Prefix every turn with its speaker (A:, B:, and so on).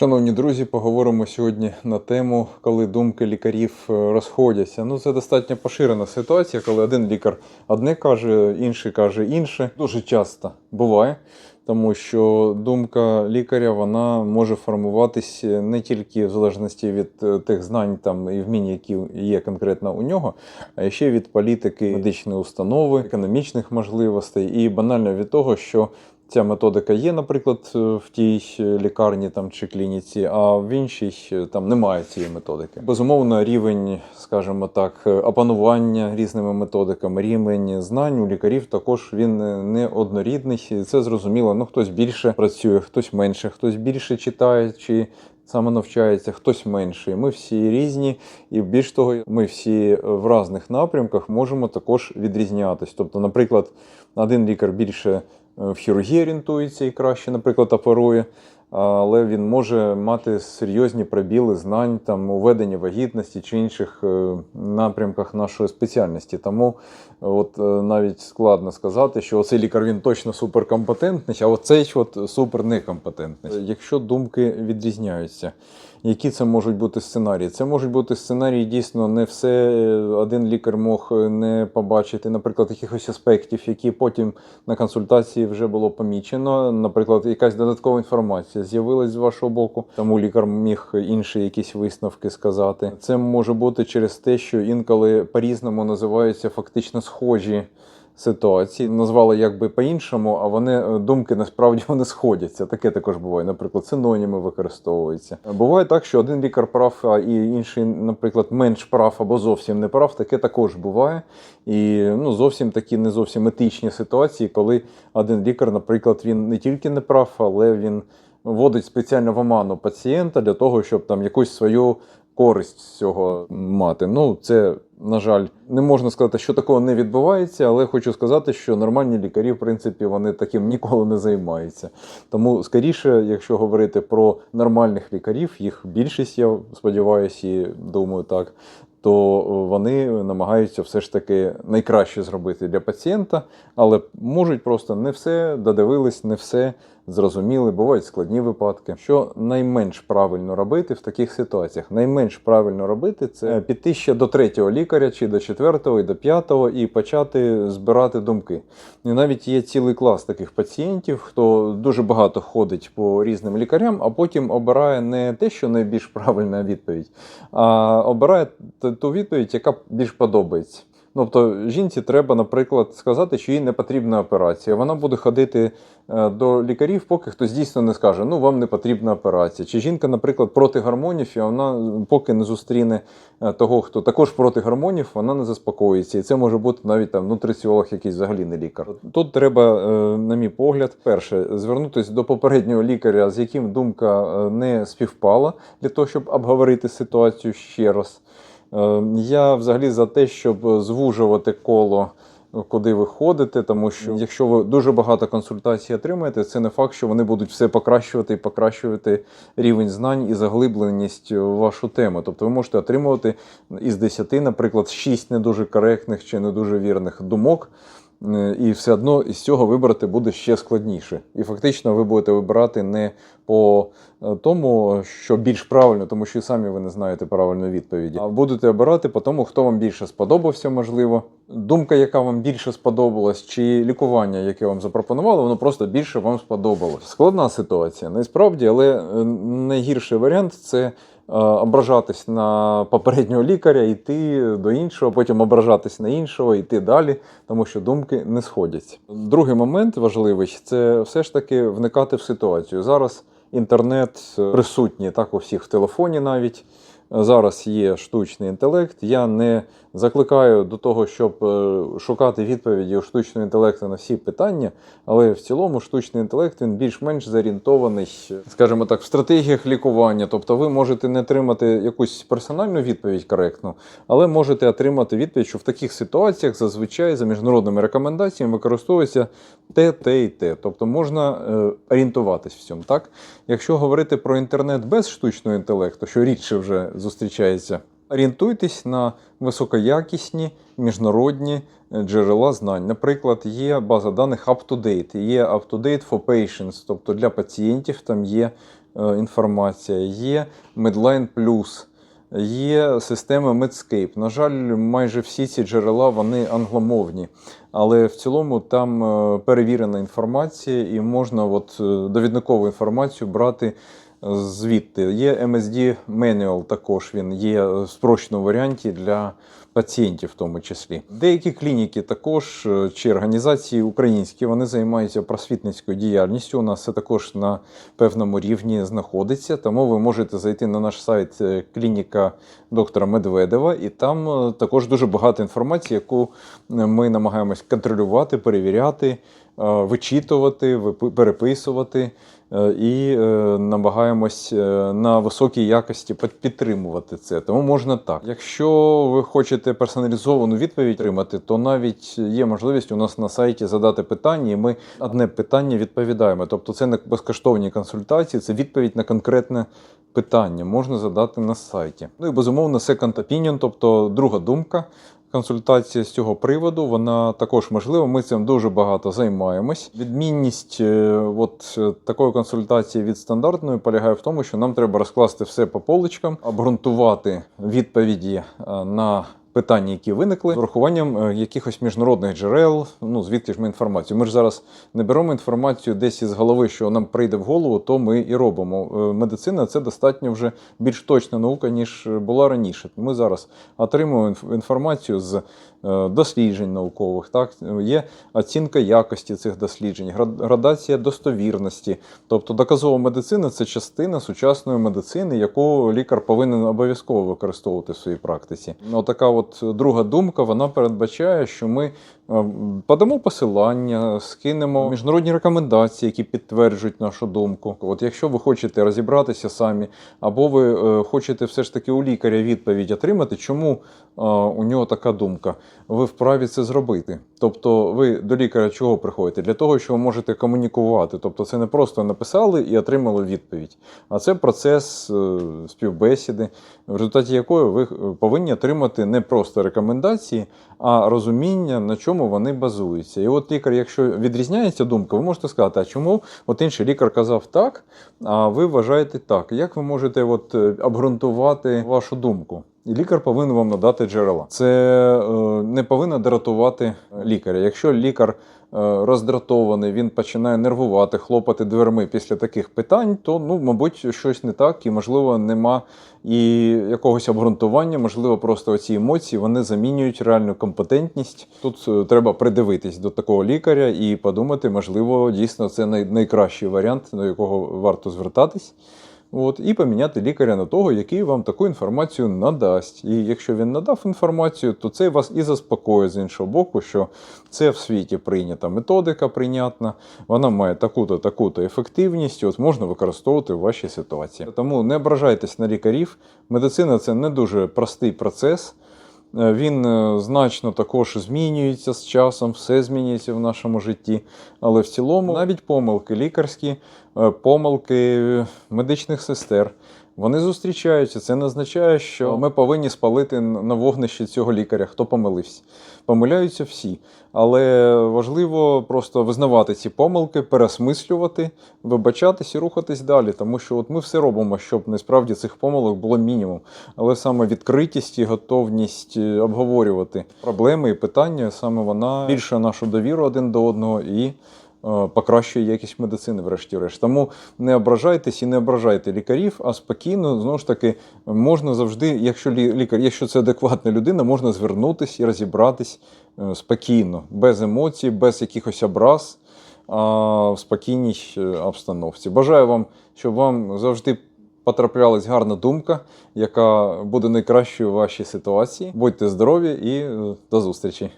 A: Шановні друзі, поговоримо сьогодні на тему, коли думки лікарів е, розходяться. Ну, це достатньо поширена ситуація, коли один лікар одне каже, інший каже інше. Дуже часто буває, тому що думка лікаря вона може формуватись не тільки в залежності від е, тих знань там і вмінь, які є конкретно у нього, а ще від політики медичної установи, економічних можливостей і банально від того, що Ця методика є, наприклад, в тій лікарні там чи клініці, а в іншій е, там немає цієї методики. Безумовно, рівень, скажімо так, опанування різними методиками, рівень знань у лікарів також він не однорідний. Це зрозуміло. Ну хтось більше працює, хтось менше, хтось більше читає чи саме навчається, хтось менший. Ми всі різні, і більш того, ми всі в різних напрямках можемо також відрізнятись. Тобто, наприклад, один лікар більше е, в хірургії орієнтується і краще, наприклад, оперує. Але він може мати серйозні пробіли знань там у веденні вагітності чи інших е, напрямках нашої спеціальності. Тому от е, навіть складно сказати, що оцей лікар він точно суперкомпетентний, а оцей от супер некомпетентний. Якщо думки відрізняються, які це можуть бути сценарії? Це можуть бути сценарії дійсно не все один лікар мог не побачити, наприклад, якихось аспектів, які потім на консультації вже було помічено. Наприклад, якась додаткова інформація з'явилась з вашого боку, тому лікар міг інші якісь висновки сказати. Це може бути через те, що інколи по-різному називаються фактично схожі ситуації. Назвали якби по-іншому, а вони е, думки насправді вони сходяться. Таке також буває. Наприклад, синоніми використовуються. Буває так, що один лікар прав, а і інший, наприклад, менш прав або зовсім не прав. Таке також буває. І ну зовсім такі не зовсім етичні ситуації, коли один лікар, наприклад, він не тільки не прав, але він вводить спеціально в оману пацієнта для того, щоб там якусь свою користь з цього мати. Ну, це, на жаль, не можна сказати, що такого не відбувається, але хочу сказати, що нормальні лікарі, в принципі, вони таким ніколи не займаються. Тому, скоріше, якщо говорити про нормальних лікарів, їх більшість, я сподіваюся, і думаю, так. То вони намагаються все ж таки найкраще зробити для пацієнта, але можуть просто не все додивились, не все зрозуміли, бувають складні випадки. Що найменш правильно робити в таких ситуаціях? Найменш правильно робити це піти ще до третього лікаря, чи до четвертого, і до п'ятого, і почати збирати думки. І навіть є цілий клас таких пацієнтів, хто дуже багато ходить по різним лікарям, а потім обирає не те, що найбільш правильна відповідь, а обирає ту відповідь, яка більш подобається. Тобто жінці треба, наприклад, сказати, що їй не потрібна операція. Вона буде ходити е, до лікарів, поки хтось дійсно не скаже, ну вам не потрібна операція. Чи жінка, наприклад, проти гормонів, і вона поки не зустріне е, того, хто також проти гормонів, вона не заспокоїться. І це може бути навіть там нутриціолог, якийсь взагалі не лікар. Тут треба, е, на мій погляд, перше звернутися до попереднього лікаря, з яким думка не співпала, для того, щоб обговорити ситуацію ще раз. Я взагалі за те, щоб звужувати коло, куди ви ходите, тому що якщо ви дуже багато консультацій отримаєте, це не факт, що вони будуть все покращувати і покращувати рівень знань і заглибленість в вашу тему. Тобто ви можете отримувати із 10, наприклад, 6 не дуже коректних чи не дуже вірних думок. І все одно із цього вибрати буде ще складніше. І фактично ви будете вибирати не по е, тому, що більш правильно, тому що і самі ви не знаєте правильної відповіді, а будете обирати по тому, хто вам більше сподобався, можливо. Думка, яка вам більше сподобалась, чи лікування, яке вам запропонували, воно просто більше вам сподобалось. Складна ситуація, насправді, але е, найгірший варіант це Е, ображатись на попереднього лікаря, йти до іншого, потім ображатись на іншого, йти далі, тому що думки не сходяться. Другий момент важливий це все ж таки вникати в ситуацію. Зараз інтернет присутній так у всіх в телефоні навіть. Зараз є штучний інтелект. Я не закликаю до того, щоб е, шукати відповіді у штучного інтелекту на всі питання, але в цілому штучний інтелект він більш-менш зорієнтований, скажімо так, в стратегіях лікування. Тобто ви можете не отримати якусь персональну відповідь коректну, але можете отримати відповідь, що в таких ситуаціях зазвичай за міжнародними рекомендаціями використовується те, те і те. Тобто можна е, орієнтуватись в цьому. Так? Якщо говорити про інтернет без штучного інтелекту, що рідше вже зустрічається, орієнтуйтесь на високоякісні міжнародні е, джерела знань. Наприклад, є база даних UpToDate, є UpToDate for Patients, тобто для пацієнтів там є е, інформація, є Medline Plus, є система Medscape. На жаль, майже всі ці джерела вони англомовні. Але в цілому там е, перевірена інформація, і можна от, довідникову інформацію брати звідти. Є MSD Manual, також він є в спрощеному варіанті для пацієнтів, в тому числі. Деякі клініки також е, чи організації українські вони займаються просвітницькою діяльністю. У нас це також на певному рівні знаходиться. Тому ви можете зайти на наш сайт е, клініка доктора Медведева, і там е, також дуже багато інформації, яку ми намагаємось контролювати, перевіряти, вичитувати, переписувати. Е, І е, намагаємось е, на високій якості під- підтримувати це. Тому можна так. Якщо ви хочете персоналізовану відповідь отримати, то навіть є можливість у нас на сайті задати питання, і ми одне питання відповідаємо. Тобто, це не безкоштовні консультації, це відповідь на конкретне питання можна задати на сайті. Ну і безумовно, second opinion, тобто друга думка. Консультація з цього приводу вона також можлива. Ми цим дуже багато займаємось. Відмінність е, от е, такої консультації від стандартної полягає в тому, що нам треба розкласти все по поличкам, обґрунтувати відповіді е, на питання, які виникли, з урахуванням е, якихось міжнародних джерел. Ну звідки ж ми інформацію? Ми ж зараз не беремо інформацію десь із голови, що нам прийде в голову, то ми і робимо. Е, Медицина це достатньо вже більш точна наука, ніж була раніше. Ми зараз отримуємо інформацію з е, досліджень наукових. Так є оцінка якості цих досліджень, градація достовірності. Тобто доказова медицина це частина сучасної медицини, яку лікар повинен обов'язково використовувати в своїй практиці. Ну, така от друга думка вона передбачає, що ми подамо посилання, скинемо міжнародні рекомендації, які підтверджують нашу думку. От якщо ви хочете розібратися самі, або ви е, хочете все ж таки у лікаря відповідь отримати, чому е, у нього така думка, ви вправі це зробити. Тобто, ви до лікаря чого приходите? Для того, що ви можете комунікувати. Тобто, це не просто написали і отримали відповідь, а це процес е, співбесіди, в результаті якої ви повинні отримати не просто рекомендації, а розуміння, на чому вони базуються. І от лікар, якщо відрізняється думка, ви можете сказати, а чому от інший лікар казав так, а ви вважаєте так. Як ви можете от, е, обґрунтувати вашу думку? І лікар повинен вам надати джерела. Це е, не повинно дратувати лікаря. Якщо лікар роздратований, він починає нервувати, хлопати дверми після таких питань, то ну, мабуть, щось не так, і можливо, нема і якогось обґрунтування, можливо, просто оці емоції вони замінюють реальну компетентність. Тут е, треба придивитись до такого лікаря і подумати, можливо, дійсно це най- найкращий варіант, до якого варто звертатись. От, і поміняти лікаря на того, який вам таку інформацію надасть. І якщо він надав інформацію, то це вас і заспокоїть з іншого боку, що це в світі прийнята методика прийнятна, вона має таку-то, таку-то ефективність, от можна використовувати в вашій ситуації. Тому не ображайтесь на лікарів. Медицина це не дуже простий процес. Е, Він е, значно також змінюється з часом, все змінюється в нашому житті. Але в цілому навіть помилки лікарські, помилки медичних сестер. Вони зустрічаються. Це не означає, що ми повинні спалити на вогнищі цього лікаря, хто помилився. Помиляються всі. Але важливо просто визнавати ці помилки, переосмислювати, вибачатись і рухатись далі. Тому що от ми все робимо, щоб насправді цих помилок було мінімум. Але саме відкритість і готовність е, обговорювати проблеми і питання, саме вона більше нашу довіру один до одного і е, покращує якість медицини, врешті-решт. Тому не ображайтесь і не ображайте лікарів, а спокійно, знову ж таки, можна завжди, якщо лікар, якщо це адекватна людина, можна звернутись і розібратись е, спокійно, без емоцій, без якихось образ, а в спокійній е, обстановці. Бажаю вам, щоб вам завжди. Потраплялась гарна думка, яка буде найкращою в вашій ситуації. Будьте здорові і е, до зустрічі!